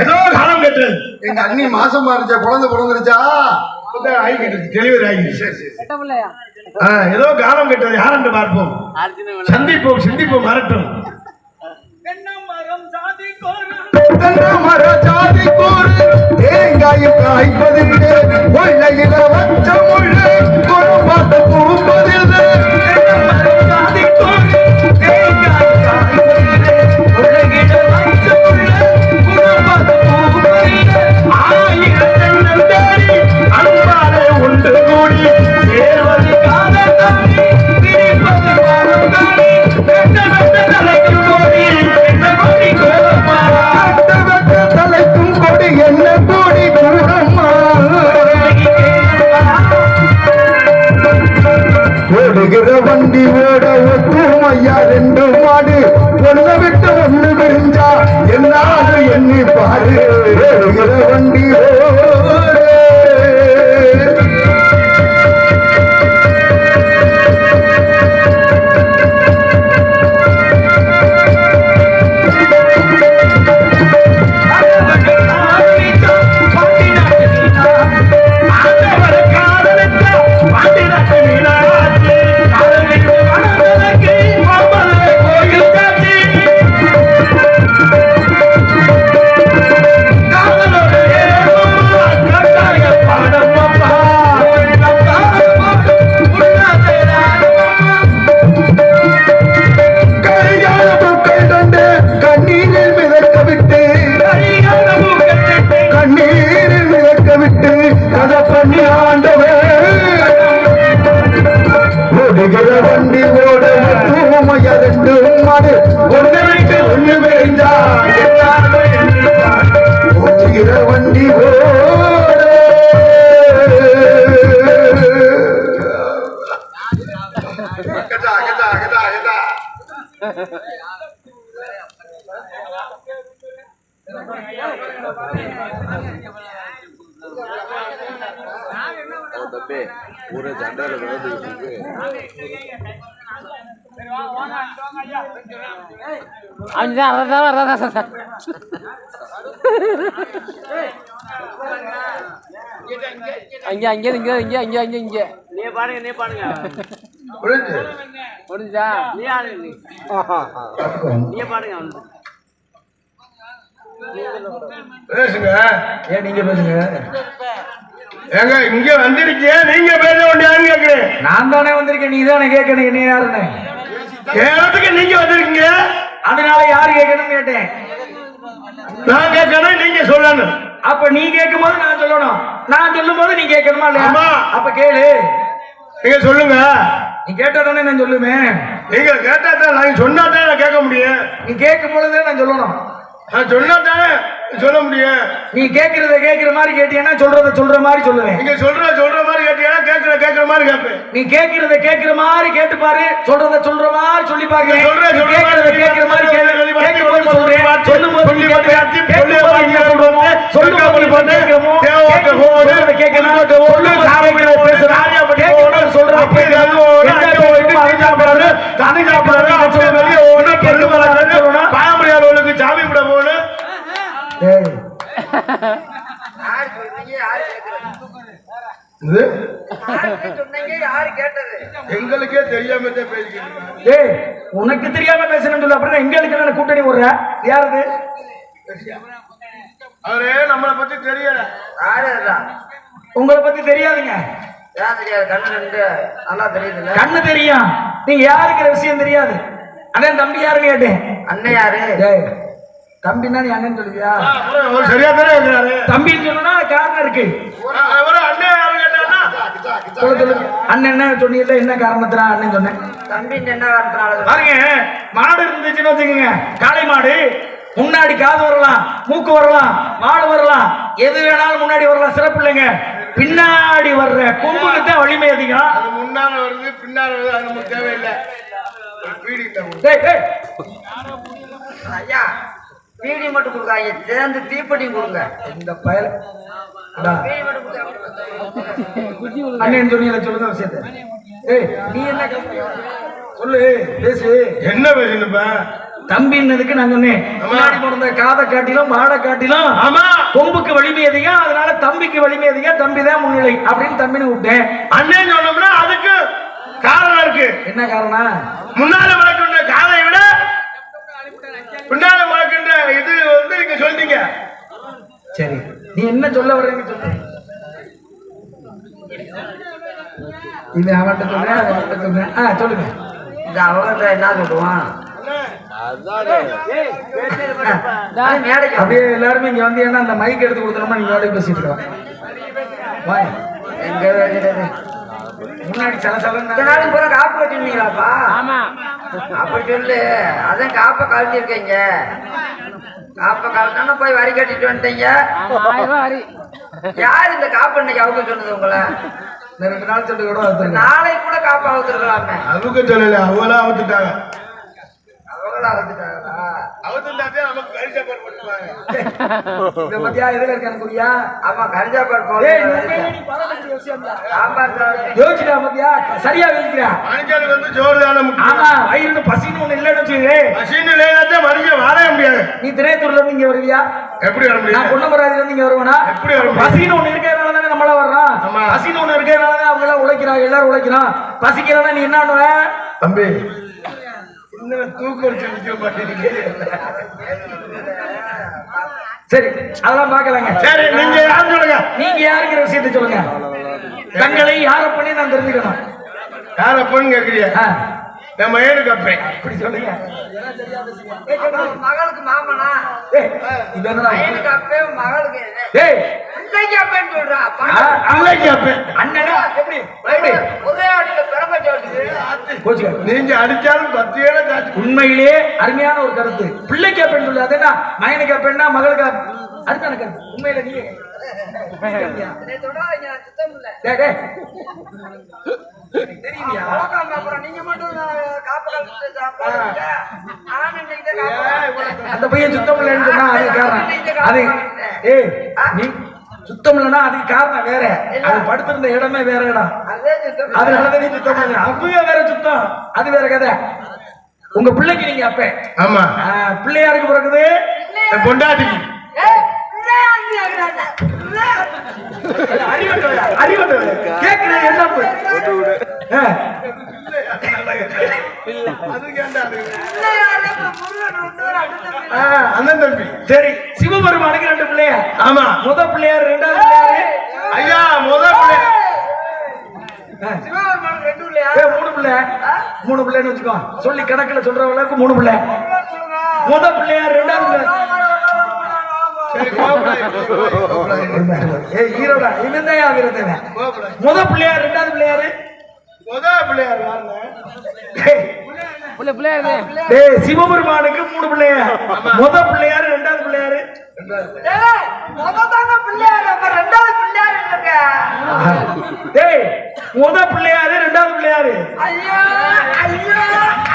ஏதோ காலம் கெட்டது எங்க அண்ணி மாசமா இருந்துச்சா குழந்தை பிறந்துருச்சா? டெலிவரி ஆகி சரி சரி கெட்ட பிள்ளையா ஆ, ஏதோ காலம் கெட்டது யாரென்று பார்ப்போம். சந்திப்போம் சிந்திப்போம் வரட்டும். தென்னை மர ஜாதி கூறு தேங்காயும் காய்ப்பதில்லை கொள்ளையில வச்ச முள்ளு குறும்பாட்ட பூப்பதில்லை ஓடுகிற வண்டி ஓட ஒத்தும் ஐயா ரெண்டு மாடு. ஒண்ணு விட்டு ஒண்ணு விரிஞ்சா என்னாலும் எண்ணி பாரு. ஓடுகிற வண்டி ஓட தம்பி ஊரே சண்டையில விழுந்துட்டு இருக்கு. அவன்தான் அதான் அதான் அதான் அங்க அங்க இங்க இங்க அங்க அங்க இங்க நீ பாடுங்க நீ முடிஞ்சு ஆடுங்க பேசுங்க. ஏன் நீங்க பேசுங்க. ஏங்க இங்க வந்திருக்கீங்க நீங்க பேச வேண்டியான்னு கேக்குறேன் நான் தானே வந்திருக்கேன் நீ தானே கேட்கணும் நீ யாருன்னு? கேரளத்துக்கு நீங்க வந்திருக்கீங்க? அதனால யாரு கேட்கணும்னு கேட்டேன். நான் கேட்கணும் நீங்க சொல்லணும். அப்ப நீ கேட்கும் போது நான் சொல்லணும். நான் சொல்லும் போது நீ கேட்கணுமா இல்லையா. அப்ப கேளு. நீங்க சொல்லுங்க. நீ கேட்டா தானே நான் சொல்லுவேன். நீங்க கேட்டா தான் நான் சொன்னா தான் நான் கேட்க முடியும். நீ கேட்கும் பொழுதே நான் சொல்லணும். நான் சொன்னா தானே சொல்ல முடியும். நீ கேட்கறத கேட்கிற மாதிரி கேட்டீங்கன்னா சொல்றத சொல்ற மாதிரி சொல்லுவேன். நீங்க சொல்ற சொல்ற மாதிரி கேட்டீங்கன்னா கேட்கற கேட்கற மாதிரி கேட்பேன். நீ கேட்கறத கேட்கிற மாதிரி கேட்டு பாரு சொல்றத சொல்ற மாதிரி சொல்லி பாக்குறேன். சொல்ற சொல்ற கேட்கறத மாதிரி சொல்லி சொல்றேன். சொல்லும் போது சொல்லி கேட்கணும். சொல்லி கேட்கும் போது பார்த்து, என்ன சொல்றோமோ சொல்லும் போது நீ சொல்லி கேட்கணுமோ தேவை கேட்கும் போது போடு, கேட்கணும் சொல்லு, பேசணும். ராஜா படி. கேட்கும் போடு, போது சொல்றத எங்களுக்கே தெரியாம ஏய், உனக்கு தெரியாம பேசணும்னு சொல்லு. அப்புறம் எங்களுக்கு என்ன கூட்டணி விடுற யாருது அவரு நம்மளை பத்தி தெரியல. உங்களை பத்தி தெரியாதுங்க. கண்ணு தெரியும். நீங்க யாருக்கிற விஷயம் தெரியாது. அண்ணன் தம்பி யாருன்னு கேட்டேன் அண்ணன் யாரு? டேய், தம்பின்னா நீ அண்ணன் சொல்லுவியா? சரியா தானே தம்பின்னு சொன்னா காரணம் இருக்கு. அண்ணன் யாரு கேட்டாருன்னா சொல்ல சொல்லு அண்ணன் என்ன சொன்னீங்கல்ல என்ன காரணத்துல அண்ணன் சொன்னேன். பாருங்க மாடு இருந்துச்சுன்னு வச்சுக்கோங்க. காளை மாடு முன்னாடி காது வரலாம் மூக்கு வரலாம் மாடு வரலாம். எது வேணாலும் முன்னாடி வரலாம் சிறப்பு இல்லைங்க. பின்னாடி வர்ற கொம்புக்கு தான் வலிமை அதிகம். அது முன்னால வருது பின்னால வருது அது நமக்கு தேவையில்லை. ஒரு பீடி மட்டும் கொடுக்காங்க சேர்ந்து தீப்பெட்டியும் கொடுங்க. இந்த பயல. அண்ணன் சொன்னீங்களே சொல்லுங்க விஷயத்த. ஏய் நீ என்ன கம்பெனி? சொல்லு பேசு. என்ன பேசணுப்பா தம்பின்னதுக்கு நான் சொன்னேன் முன்னாடி பிறந்த காதை காட்டிலும் மாடை காட்டிலும் ஆமா. கொம்புக்கு வலிமை அதிகம் அதனால தம்பிக்கு வலிமை அதிகம் தம்பி தான் முன்னிலை அப்படின்னு தம்பின்னு விட்டேன். அண்ணன் சொன்னோம்னா அதுக்கு காரணம் இருக்கு. என்ன காரணம்? முன்னால வளர்க்கின்ற காதை விட பின்னால வளர்க்கின்ற இது வந்து நீங்க சொல்றீங்க சரி நீ என்ன சொல்ல வர்றீங்க சொல்லு. இது அவன்கிட்ட சொல்றேன் அது அவன்கிட்ட சொல்றேன் ஆ சொல்லுங்க. இந்த அவங்கிட்ட என்ன சொல்லுவான்? அப்படியே எல்லாருமே இங்க வந்து ஏன்னா அந்த மைக் எடுத்து கொடுத்தோம்னா நீங்க வேலைக்கு பேசிட்டு வைக்கிறது முன்னாடி சில நாளைக்கு பூரா காப்பு கட்டிருந்தீங்களாப்பா? ஆமா. அப்படி சொல்லு. அதான் காப்பை கழட்டிருக்கீங்க காப்பை கழட்டான போய் வரி கட்டிட்டு வந்துட்டீங்க? யார் இந்த காப்பு இன்னைக்கு அவங்க சொன்னது உங்களை? ரெண்டு நாள் சொல்லி கூட நாளைக்கு கூட காப்பு அவுத்துருக்கலாமே. அவங்க சொல்லல அவங்களா அவுத்துட்டாங்க. அவங்களா அவுத்துட்டாங்களா அவுத்துட்டாதே நமக்கு பண்ணுவாங்க இதை பத்தியா எதுல இருக்கான்னு புரியா ஆமா பரவாயில்ல விஷயம்டா சாம்பார் சாதம். யோசிடா பத்தியா? சரியா யோசிக்கிறா? மனுஷனுக்கு வந்து சோறு தானே முக்கியம் ஆமா வயிறு பசின்னு ஒண்ணு இல்லைன்னு வச்சுக்கே பசின்னு இல்லைனாத்தே மனுஷன் வாழவே முடியாது. நீ திரையத்தூர்ல இருந்து இங்க வருவியா? எப்படி வர நான் முடியும் பொன்னமராதில இருந்து இங்க வருவேனா? எப்படி வர முடியும்? பசின்னு ஒண்ணு இருக்கிறதுனால தானே நம்மள வர்றோம். ஆமா. பசின்னு ஒண்ணு இருக்கிறதுனால தான் அவங்க எல்லாம் உழைக்கிறாங்க எல்லாரும் உழைக்கிறோம் பசிக்கிறதா நீ என்ன பண்ணுவ? தம்பி இன்னும் தூக்கம் வச்சு நிக்க மாட்டேங்கிறீங்க சரி அதெல்லாம் பார்க்கலாங்க. சரி நீங்க யாரும் சொல்லுங்க? நீங்க யாருங்கிற விஷயத்தை சொல்லுங்க. தங்களை யார பண்ணி நான் தெரிஞ்சுக்கணும். யார பொண்ணு கேக்குறிய அப்பேன் இப்படி சொல்லுங்க. அவன் மகளுக்கு மாமனா? அப்பே மகளுக்கு ஏய். பிள்ளைக்கு அப்பேன்னு சொல்றா அன்னைக்கு அப்பேன் அண்ணனா? எப்படி? ஒரே அடியில சொல்லுது. நீங்க அடிச்சாலும் பத்து ஏழை காட்சி உண்மையிலே அருமையான ஒரு கருத்து. பிள்ளைக்கு அப்பேன்னு சொல்லு அதேனா மகனுக்கு அப்பேன்னா மகளுக்கு அருமையான கருத்து. உண்மையில நீங்க அந்த பையன் சுத்தம் இல்லைன்னு சொன்னா அது காரணம். அது ஏய் நீ சுத்தம் இல்லைன்னா அதுக்கு காரணம் வேற. அது படுத்திருந்த இடமே வேற இடம். அதே சுத்தம். இல்ல. அதனாலதான் நீ சுத்தம் பண்ணல அப்பவே வேற சுத்தம். அது வேற கதை. உங்க பிள்ளைக்கு நீங்க அப்ப. ஆமா. பிள்ளையாருக்கு பிறகுது பொண்டாட்டிக்கு. அண்ணன் தம்பி சரி சிவபெருமானுக்கு ரெண்டு பிள்ளையா ஆமா முத பிள்ளையார் ரெண்டாவது பிள்ளையாரு ஐயா முத பிள்ளை பிள்ளையா? ஏய், மூணு பிள்ளை மூணு பிள்ளைன்னு வச்சுக்கோ சொல்லி கணக்குல சொல்ற அளவுக்கு மூணு பிள்ளை முத பிள்ளையார் ரெண்டாவது பிள்ளை ஏய் ஈரோடா இவன் தான் ஆகிறது முத பிள்ளையார் ரெண்டாவது பிள்ளையாரு? முத சிவபெருமானுக்கு மூணு பிள்ளையார். முத பிள்ளையாரு ரெண்டாவது பிள்ளையாரு? முத பிள்ளையார், ரெண்டாவது பிள்ளையார் இல்லைங்க. டேய் முத பிள்ளையாரு ரெண்டாவது பிள்ளையாரு? ஐயோ, ஐயோ,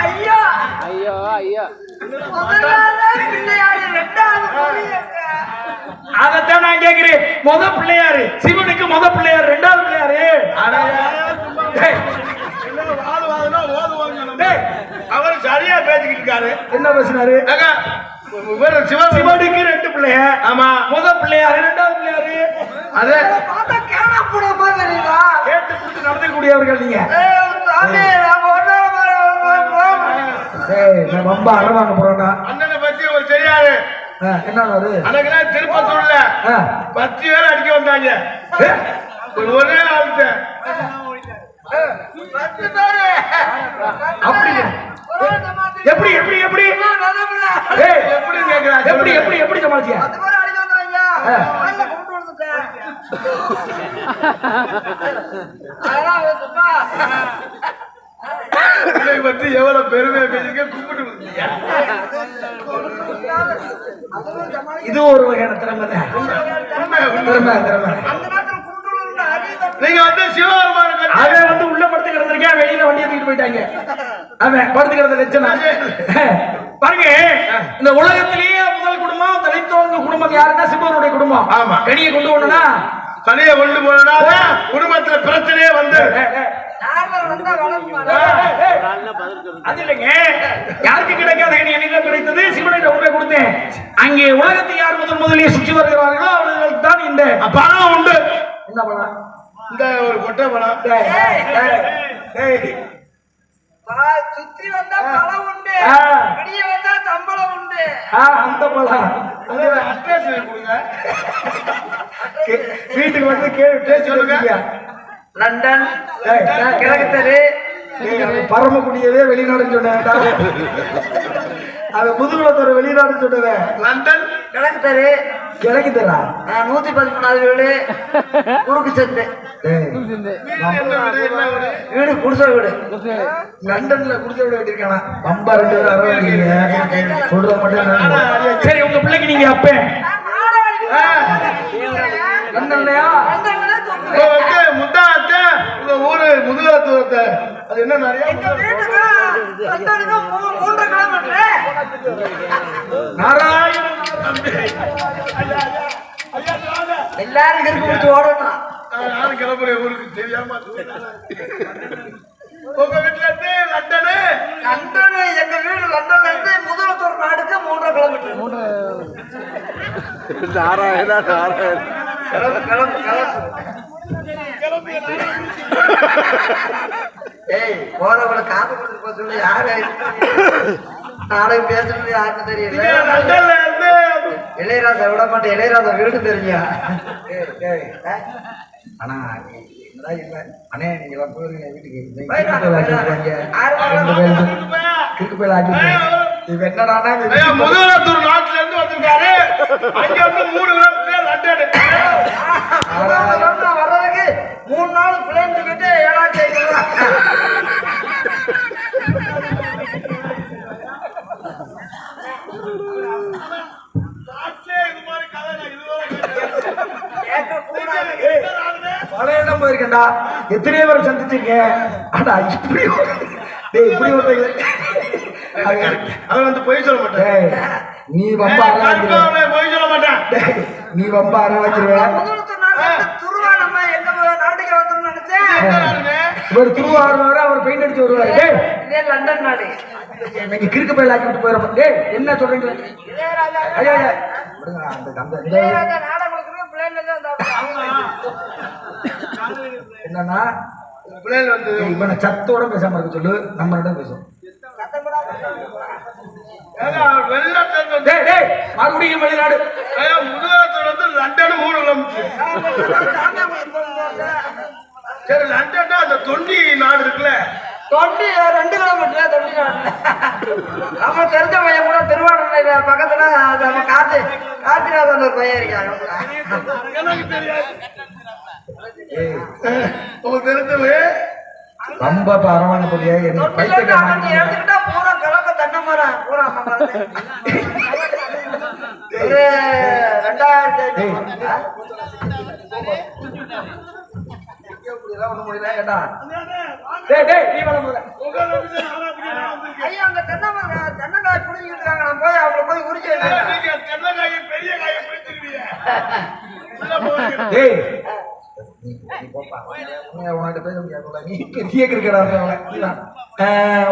ஐயோ. ஐயோ ஐயோ. ரெண்டாவது பிள்ளையார். அதத்தான் நான் கேக்குறேன். முத பிள்ளையாரு. சிவனுக்கு முத பிள்ளையார் ரெண்டாவது பிள்ளையாரு. அவர் சரியா பேசிக்கிட்டு இருக்காரு. என்ன பேசினாரு? இவரு சிவ சிவனுக்கு ரெண்டு பிள்ளைய. ஆமா. முத பிள்ளையாரு ரெண்டாவது பிள்ளையாரு. அதே பார்த்தா கேனா தெரியுதா? கேட்டு கொடுத்து நடத்தக்கூடியவர்கள் நீங்க. ரொம்ப அறவாங்க போறோம்டா தெரியாது ஆ, என்ன ஆனாரு? அன்னைக்குதான் திருப்பத்தூர்ல பத்து பேர் அடிக்க வந்தாங்க. ஒரே பேரு. அப்படி. எப்படி எப்படி எப்படி எப்படி? கேக்குறா எப்படி எப்படி எப்படி சமாளிச்சியா. அதெல்லாம் பிள்ளை பத்தி எவ்வளவு பெருமையா பேசிக்க கும்பிட்டு இது ஒரு வகையான திறமை. திறமை திறமை. நீங்க வந்து சிவபெருமான பத்தி அவன் வந்து உள்ள படுத்து கிடந்திருக்கேன் வெளியில வண்டியை தூக்கிட்டு போயிட்டாங்க. அவன் படுத்து கிடந்த லட்சணம். பாருங்க இந்த உலகத்திலேயே முதல் குடும்பம் தலைத்தோங்க குடும்பம் யாருன்னா சிவனுடைய குடும்பம். ஆமா. வெளியே கொண்டு போனா தனியா கொண்டு போனா குடும்பத்துல பிரச்சனையே வந்து? அது இல்லைங்க. யாருக்கு கிடைக்காத என்னிடம் கிடைத்தது? சிவனிடம் உண்மை கொடுத்தேன். அங்கே உலகத்தை யார் முதல் முதலில் சுற்றி வருகிறார்களோ அவர்களுக்கு தான் இந்த பணம் உண்டு. என்ன பழம் இந்த ஒரு கொட்டை பணம். சுத்தி வந்தா பழம் உண்டு. வெளிய வந்தா சம்பளம் உண்டு. அந்த பழம். அட்ரஸ் கொடுங்க. வீட்டுக்கு வந்து கேட்டு சொல்லுங்க. லண்டன். கிழக்கு தெரு. பரமக்குடியவே வெளிநாடுன்னு சொன்னேன்டா அவன் முதுகுலத்தோட வெளிநாடுன்னு சொன்னவன் லண்டன் கிழக்கு தெரு. கிழக்கு தரா நூத்தி பதிமூணாவது வீடு. குறுக்கு சந்து வீடு குடிசை வீடு. லண்டன்ல குடிச்ச விட வேண்டியிருக்கானா பம்பா ரெண்டு பேரும் மட்டும்? சரி உங்க பிள்ளைக்கு நீங்க அப்ப. லண்டன்லயா? உங்க ஊரு முதுகலத்துவத்தை அது என்ன நிறைய நாராயணன் எல்லாரும் இருக்கு முடிச்சு ஓடணும். நானும் கிளம்புறேன் ஊருக்கு. தெரியாம உங்க வீட்டுல இருந்து லண்டனு? லண்டன் எங்க வீடு லண்டன்ல இருந்து முதலத்தூர் நாடுக்கு மூன்றரை கிலோமீட்டர். நாராயணா நாராயண. கிளம்பு கிளம்பு கிளம்பு. ஏய் போறவள காது கொடுத்து போக சொல்லி யாரு நாளைக்கு பேசுறது நீங்க தெரியல இளையராஜா விட மாட்டேன். இளையராஜா வீடு தெரிஞ்சா அண்ணா என்னடா இல்ல அண்ணே நீங்க எல்லாம் போயிருங்க வீட்டுக்கு போயில ஆக்கி ஐயா, முதலத்தூர் நாட்டுல இருந்து வந்திருக்காரு. அங்க மூணு போயிருக்கேன்டா எத்தனையோ பேரை சந்திச்சிருக்கேன் ஆனா இப்படி டேய் இப்படி ஒருத்தங்க அவன் வந்து பொய் சொல்ல மாட்டேன். நீ வம்ப பொய் சொல்ல மாட்டேன். நீ வம்ப அரவாச்சிருவ முதலத்தூர் நாட்டுல இருந்து துருவா நம்ம எங்க நாட்டுக்கு வரணும்னு நினைச்சேன். இவர் திருவாரூர் அவர் பெயிண்ட் அடிச்சு வருவாரு. லண்டன் நாடு. இன்னைக்கு கிறுக்கு பயில ஆக்கி விட்டு போயிடப்ப டேய் என்ன சொல்றீங்க? ஐயா அந்த அந்த என்னன்னா பிள்ளைகள் வந்து டேய், இவனை சத்தோட பேசாம இருக்க சொல்லு. நம்ம ரெண்டும் டேய் மறுபடியும் வெளிநாடு. ஐயா, முதலத்தூர் வந்து லண்டன் மூணு கிலோமீட்டர் சரி லண்டன்னா அந்த தொண்டி நாடு இருக்குல்ல? தொண்டி ரெண்டு கிலோமீட்டர் தொண்டி நம்ம தெரிஞ்ச பையன் கூட திருவாரூர் பக்கத்துல நம்ம காத்து காத்திராதன் ஒரு பையன் இருக்காங்க எனக்கு தெரியாது. ரொம்ப அரவான பொடியா என்ன பைத்தியக்காரன் எடுத்துக்கிட்டா பூரா கிழக்க தென்னை மரம் பூரா நம்ம மரத்து. ஒரு ரெண்டாயிரத்தி ஐநூறு. இப்படியெல்லாம் ஒண்ணும் முடியல ஏண்டா டேய் டேய் நீ வர முதல்ல ஐயா அங்க தென்னை மரம் தென்னைக்காய் புடிங்கிட்டு இருக்காங்க நான் போய் அவங்கள போய் உரிச்சு தென்னங்காயை பெரிய காயை பிடிச்சிருக்கீங்க உள்ள போங்க. டேய் நீ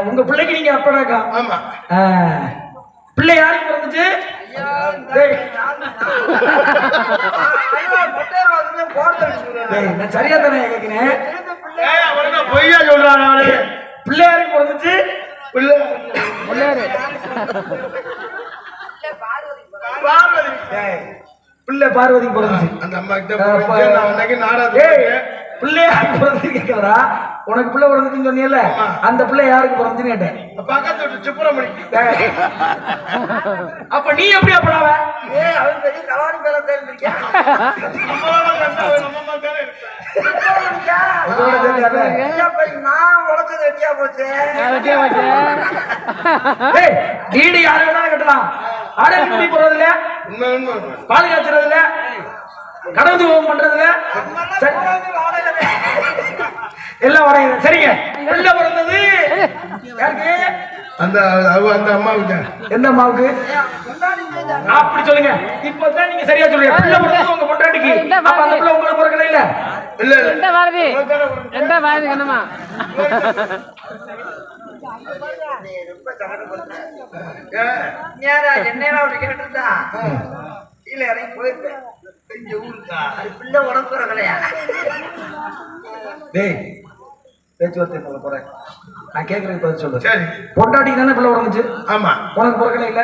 உங்க பிள்ளைக்கு நீங்க அப்படாக்கா ஆமா பிள்ளை யாருக்கு பிறந்துச்சு சரியா தானே கேட்கிறேன் பொய்யா சொல்றாரு அவரு பிறந்துச்சு பிள்ளை பார்வதி பிள்ளை பார்வதிக்கு பிறந்துச்சு அந்த அம்மா கிட்ட ஆ, போய் பா- நான் அன்னைக்கு ஏய் நாடகம் பிள்ளை யாருக்கு பிறந்து கேட்கறா உனக்கு பிள்ளை பிறந்துச்சுன்னு சொன்னீங்கல்ல அந்த பிள்ளை யாருக்கு பிறந்துச்சுன்னு கேட்டேன். பக்கத்து டேய். அப்ப நீ எப்படி அப்படாவ ஏய், அவன் பெரிய கலாணி மேல தெரிஞ்சிருக்கேன் நான் உழைச்சது வெட்டியா போச்சு? வெட்டியா வீடு யாரு வேணாலும் கட்டலாம். ஆடை குடி போடுறது இல்ல. பால் காய்ச்சறது இல்ல கடவுள் தூவம் பண்றது இல்ல எல்லாம் வரையுது சரிங்க. பிள்ளை பிறந்தது. யாருக்கு? அந்த அந்த அம்மாவுக்கு. எந்த அம்மாவுக்கு? அப்படி சொல்லுங்க. இப்பதான் நீங்க சரியா சொல்றீங்க. பிள்ளை பிறந்தது உங்க பொண்டாட்டிக்கு. அப்ப அந்த பிள்ளை உங்களுக்கு பிறக்கல இல்ல? இல்ல இல்ல. ரெண்டா பாரதி ரெண்டா பாரதி கண்ணம்மா என்னையெல்லாம் அப்படி கேட்டிருந்தா, கீழே இறங்கி போயிருப்பேன். பிள்ளை உனக்கு பிறக்கலையா? டேய் பேச்சுவார்த்தை சொல்ல போறேன். நான் கேட்கறதுக்கு பதில் சொல்லு. சரி. பொண்டாட்டிக்கு தானே பிள்ளை உடம்புச்சு ஆமா. உனக்கு பிறக்கல இல்ல?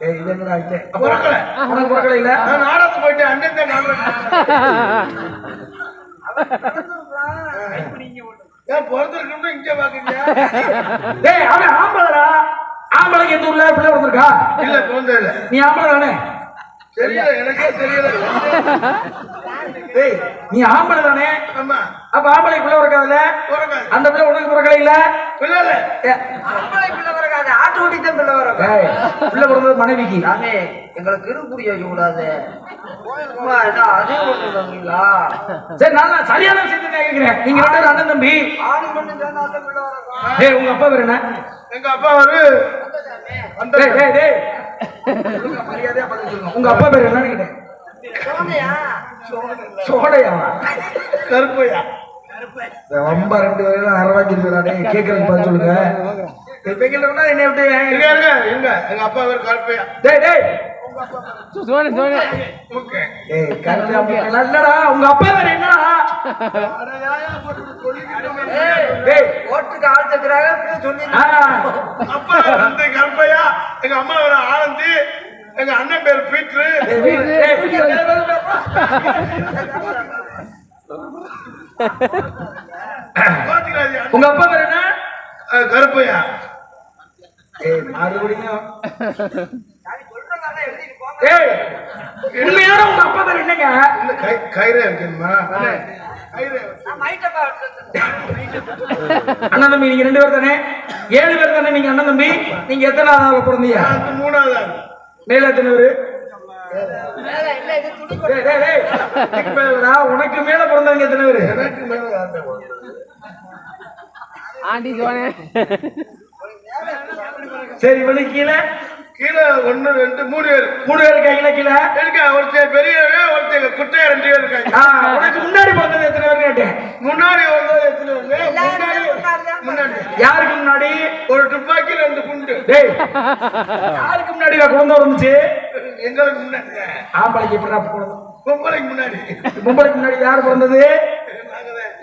ஏய் இது என்னடா பிறக்கல. உனக்கு பிறக்கல இல்ல? நான் நாடகத்துக்கு போயிட்டு அன்னைக்கு நாடகம் ஏன் பிறந்திருக்கணும் இங்க பாக்குறீங்க? டேய் அவன் ஆம்பளடா. ஆம்பளைக்கு எந்த ஊர்ல பிள்ளை வந்திருக்கா இல்ல பிறந்தது இல்ல நீ ஆம்பளை தானே தெரியல எனக்கே தெரியல. டேய் நீ ஆம்பளை தானே ஆமா. அப்ப ஆம்பளைக்கு பிள்ளை பிறக்காதுல்ல பிறக்காது அந்த பிள்ளை உனக்கு பிறக்கல இல்ல? இல்ல இல்ல ஆம்பளை பிள்ளை பிறக்காது, ஆட்டுக்குட்டி தான் பிள்ளை பிறக்கும். பிள்ளை பிறந்தது மனைவிக்கு. சாமி, எங்களுக்கு இரு புரிய வைக்க கூடாது சரி நான் சரியான விஷயத்தை கேட்கிறேன். நீங்க ரெண்டு அண்ணன் தம்பி. ஆணு பண்ணி சேர்ந்தா பிள்ளை உங்க அப்பா பேர் என்ன? எங்க அப்பா ஒரு உங்க அப்பா பேர் என்னன்னு கேட்டேன். சோனையா? சோடையா கருப்பையா? ரொம்ப ரெண்டு பேரும் அரவாக்கி இருக்கிறானே கேட்கறதுக்கு பதில் சொல்லுங்க. இப்ப எங்க இருந்தா என்ன விட்டு இருங்க இருங்க இருங்க. எங்க அப்பா பேர் கருப்பையா. டேய் டேய். சோனி சோனி. ஓகே. ஏய் கரெக்ட் நல்லடா உங்க அப்பா பேர் என்னடா? டேய் ஓட்டுக்கு ஆள் தக்குறாங்க இப்படியே சொல்லி அப்பா வந்து கருப்பையா எங்க அம்மா பேர் ஆனந்தி. எங்க அண்ணன் பேர் பீட்ரு. உங்க அப்பா பேர் என்ன? கருப்பையா. ஏய் மறுபடியும். ஏய் உண்மையான உங்க அப்பா பேர் என்னங்க? இல்ல கை கயிறே வைக்கணுமா அண்ணன் தம்பி நீங்க ரெண்டு பேர் தானே? ஏழு பேர் தானே நீங்க அண்ணன் தம்பி? நீங்க எத்தனை ஆளால பிறந்தீங்க? மூணாவது மேலடா, உனக்கு மேல பிறந்தவங்க எத்தனை பேரு? எனக்கு மேல? ஆண்டி சரி இவனுக்கு கீழே கீழே ஒண்ணு ரெண்டு மூணு பேர். மூணு பேர் இருக்காங்களா கீழே இருக்கா? ஒருத்தர் பெரியவன் ஒருத்தர் குட்டையா ரெண்டு பேர் இருக்காங்க. உனக்கு முன்னாடி பிறந்தது எத்தனை பேர் கேட்டேன் முன்னாடி வந்தது எத்தனை பேர் முன்னாடி முன்னாடி யாருக்கு முன்னாடி? ஒரு துப்பாக்கி ரெண்டு குண்டு. டேய் யாருக்கு முன்னாடி குழந்தை வந்துச்சு எங்களுக்கு முன்னாடி. ஆம்பளைக்கு எப்படிடா குழந்தை பொம்பளைக்கு முன்னாடி. பொம்பளைக்கு முன்னாடி யார் பிறந்தது?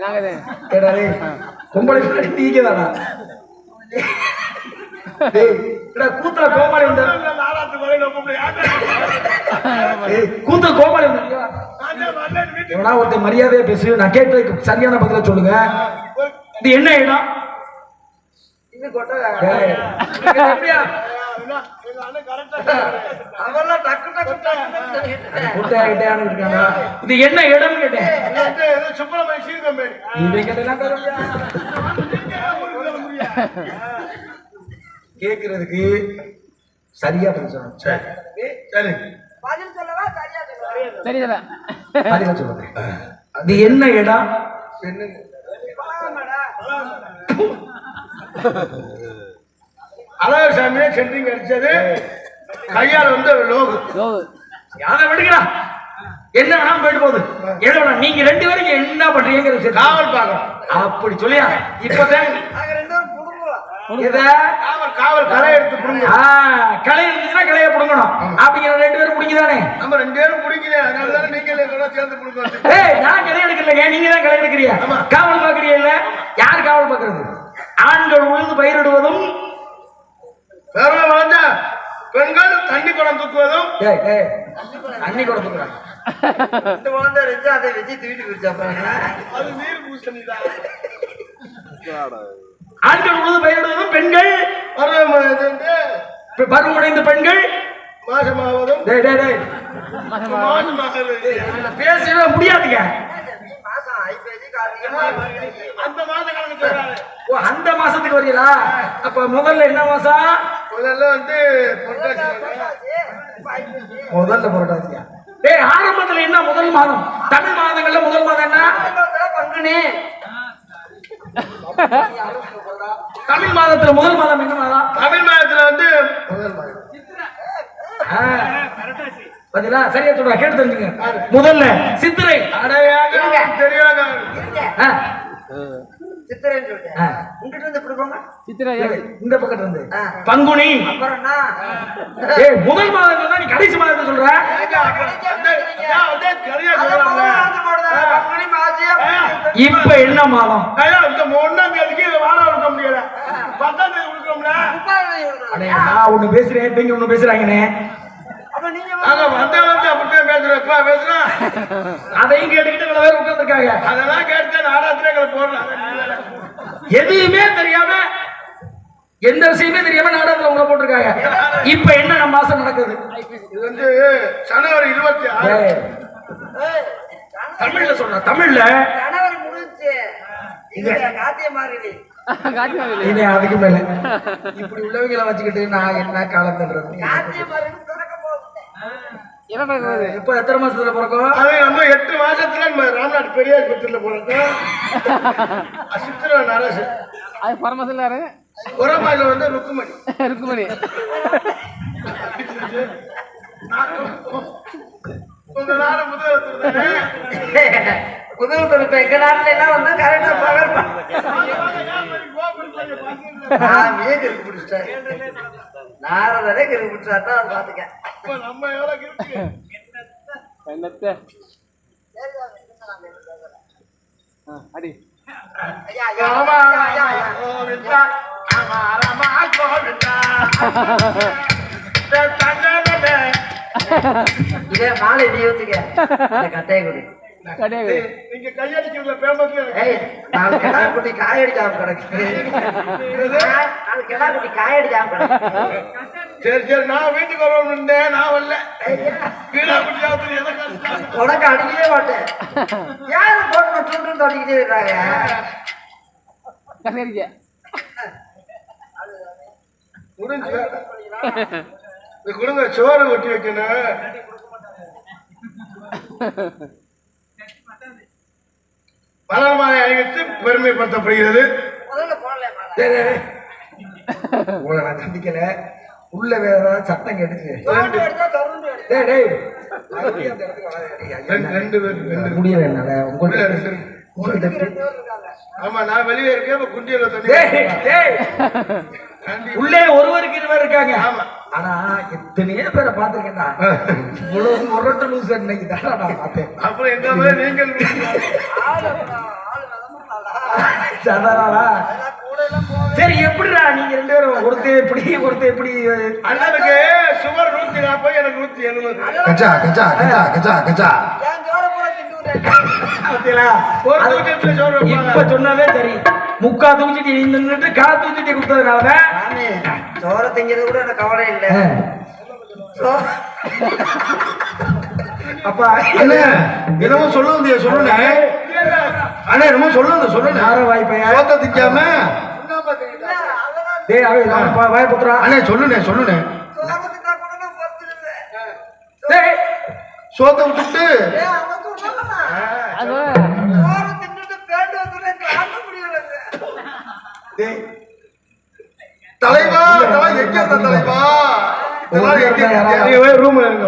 நாங்க கேடா டேய் பொம்பளைக்கு முன்னாடி நீங்க தானா கூத்துல கோமாளி கூத்துல கோமாளி வந்த எவனா ஒருத்தன் மரியாதையா பேசு நான் கேட்டதுக்கு சரியான பதில சொல்லுங்க. இது என்ன இடம் இது கொட்டை என்ன இடம்னு கேட்டேன். சுப்பிரமணிய சீர்கம்பேரி கேக்குறதுக்கு சரியா பதில் சொல்லணும். சரி. சரி. பதில் சொல்லவா சரியா சொல்லவா? சரி தல சரியா சொல்லுங்க இது என்ன இடம் அழகசாமியே சென்டிங் அடிச்சது கையால் வந்து லோகு. அதை விடுங்கடா என்ன வேணாலும் போயிட்டு போகுது. எது வேணாம் நீங்க ரெண்டு பேரும் என்ன பண்றீங்கிற விஷயம் காவல் பார்க்கணும். அப்படி சொல்லியா? இப்பதான் நாங்க ரெண்டு பேரும் குடும்பம் இத காவல் காவல் களை எடுத்து புடுங்க களை இருந்துச்சுன்னா களைய புடுங்கணும். அப்படிங்கிற ரெண்டு பேரும் புடிங்கதானே நம்ம ரெண்டு பேரும் பிடிக்கல அதனால தானே நீங்களே கூட சேர்ந்து ஏய் நான் களை எடுக்கலைங்க. நீங்க தான் களை எடுக்கிறீங்க. காவல் பாக்குறீங்க இல்ல? யார் காவல் பாக்குறது ஆண்கள் உழுது பயிரிடுவதும் பெண்கள் தண்ணி குடம் தூக்குவதும் தண்ணி கொடுத்துக்கிறாங்க ரெண்டு குழந்தை இருந்துச்சு அதை வச்சு தூக்கிட்டு அது நீர் பூசணி தான் ஆண்கள் உழுது பயிரிடுவதும் பெண்கள் பருவம் பருவமடைந்த பெண்கள்? மாசமாவதும். பேசவே முடியாதுங்க. ஓ அந்த மாசத்துக்கு வரீங்களா அப்ப முதல்ல என்ன மாசம்? முதல்ல வந்து. முதல்ல புரட்டாதியா டேய் ஆரம்பத்துல என்ன முதல் மாதம்? தமிழ் மாதங்கள்ல முதல் மாதம் என்ன? பங்குனி. தமிழ் மாதத்துல முதல் மாதம் என்ன மாதம்? தமிழ் மாதத்துல வந்து முதல் மாதம். ஆ, பாத்தீங்களா? சரியா சொல்றா கேட்டு தெரிஞ்சுங்க. முதல்ல சித்திரை. ஆ, சித்திரைன்னு சொல்லிட்டு. ஆ. இங்கிட்டு இருந்து இப்படி போங்க. சித்திரை இந்த பக்கத்துல இருந்து. பங்குனி. அப்புறம் என்ன? ஏய் முதல் மாதம் சொன்னா நீ கடைசி மாதத்தை சொல்ற? இப்ப என்ன மாதம்? இந்த ஒண்ணாம் தேதிக்கு வாடகை கொடுக்க முடியல. பத்தாம் தேதி கொடுக்கணும்ல. நான் ஒண்ணு பேசுறேன் இப்ப இங்க ஒண்ணு பேசுறாங்கண்ணே. நீங்க நாங்க வந்த வந்து அப்படித்தான் பேசுறோம். எப்ப பேசுறோம் அதையும் கேட்டுக்கிட்டு இவ்வளவு பேர் உட்கார்ந்துருக்காங்க. அதெல்லாம் கேட்டு போடலாம். எதுவுமே தெரியாம எந்த விஷயமே தெரியாம நாடகத்துல உங்களை போட்டிருக்காங்க. இப்ப என்ன நம்ம மாசம் நடக்குது? இது வந்து ஜனவரி இருபத்தி ஆறு. தமிழ்ல சொல்ற தமிழ்ல. ஜனவரி இனி அதுக்கு மேல. இப்படி உள்ளவங்களை வச்சுக்கிட்டு நான் என்ன காலம் பண்றது என்ன நடக்குது இப்ப எத்தனை மாசத்துல பிறக்கும்? அது நம்ம எட்டு மாசத்துல நம்ம ராம்நாத் பெரியார் பத்திரில போறோம் சித்திர நரசு அது பரமசில் யாரு? உரமாயில வந்து ருக்குமணி. ருக்குமணி. புதுவு திருப்ப எங்க நாட்டுல எல்லாம் வந்து கரெக்டா பகல் கிருக்கு பிடிச்சிட்டேன். நாரதரே கிருக்கு பிடிச்சாட்டா அது பாத்துக்க நம்ம எவ்வளவு இருக்கு? என்னத்த? ஆ, அடி. ஐயா, ஐயா, ராமா ஐயா, ஐயா, ஐயா. கோவிந்தா ராமா கோவிந்தா. இதே மாலை நீ ஊத்துக்க கட்டையை கொடு. கிடையாது நீங்க கையடிக்கிறதுல பேமஸ் ஏய் நாலு கிடா குட்டி காயடிக்காம கிடக்கு கிடா குட்டி காயடிக்காம கிடக்கு சரி சரி நான் வீட்டுக்கு வரணும்னு இருந்தேன் நான் வரல. உனக்கு அடிக்கவே மாட்டேன். யாரு போட்டு துண்டு அடிக்கிட்டே இருக்காங்க? முடிஞ்சு. இது கொடுங்க சோறு கொட்டி வைக்கணும். மலர் மாலை அணிவித்து பெருமைப்படுத்தப்படுகிறது. உங்களை நான் சந்திக்கல. உள்ள வேற ஏதாவது சத்தம் கேட்டுச்சு. முடியல என்னால. இருக்காங்க. ஆமா நான் வெளியே இருக்கேன் குண்டியில உள்ளே ஒருவருக்கு இருவர் இருக்காங்க. ஆமா. ஆனா எத்தனையோ பேரை பார்த்திருக்கேன்டா. இவ்வளவு முரட்டு லூசு இன்னைக்கு தான் நான் பார்த்தேன். அப்புறம் எங்க மாதிரி நீங்கள் சரி எப்படிடா நீங்க ரெண்டு பேரும் ஒருத்தர் எப்படி ஒருத்தர் எப்படி அண்ணனுக்கு சுவர் நூத்தி நாற்பது எனக்கு நூத்தி எழுபது? ஒரு அது- தூக்கத்துல சோறு வைப்பாங்க. இப்ப சொன்னாவே சரி. முக்கா தூக்கிட்டு நீ நின்னுட்டு கா தூக்கிட்டு கொடுத்ததுனாலதான் சோற திங்கிறது கூட எனக்கு கவலை இல்லை. அப்பா அண்ணே என்னமோ சொல்ல வந்தியா சொல்லுண்ணே. அண்ணே. என்னமோ சொல்ல வந்த சொல்லுண்ணே. யார வாய்ப்பையா சோத்த திக்காம. டேய் அவன் வாய் புத்துறா. அண்ணே நான் பொறுத்துருவேன். டேய். சோத்த விட்டுட்டு. தலைவா தலை எங்க இருந்த தலைவா? ரூம்ல இருங்க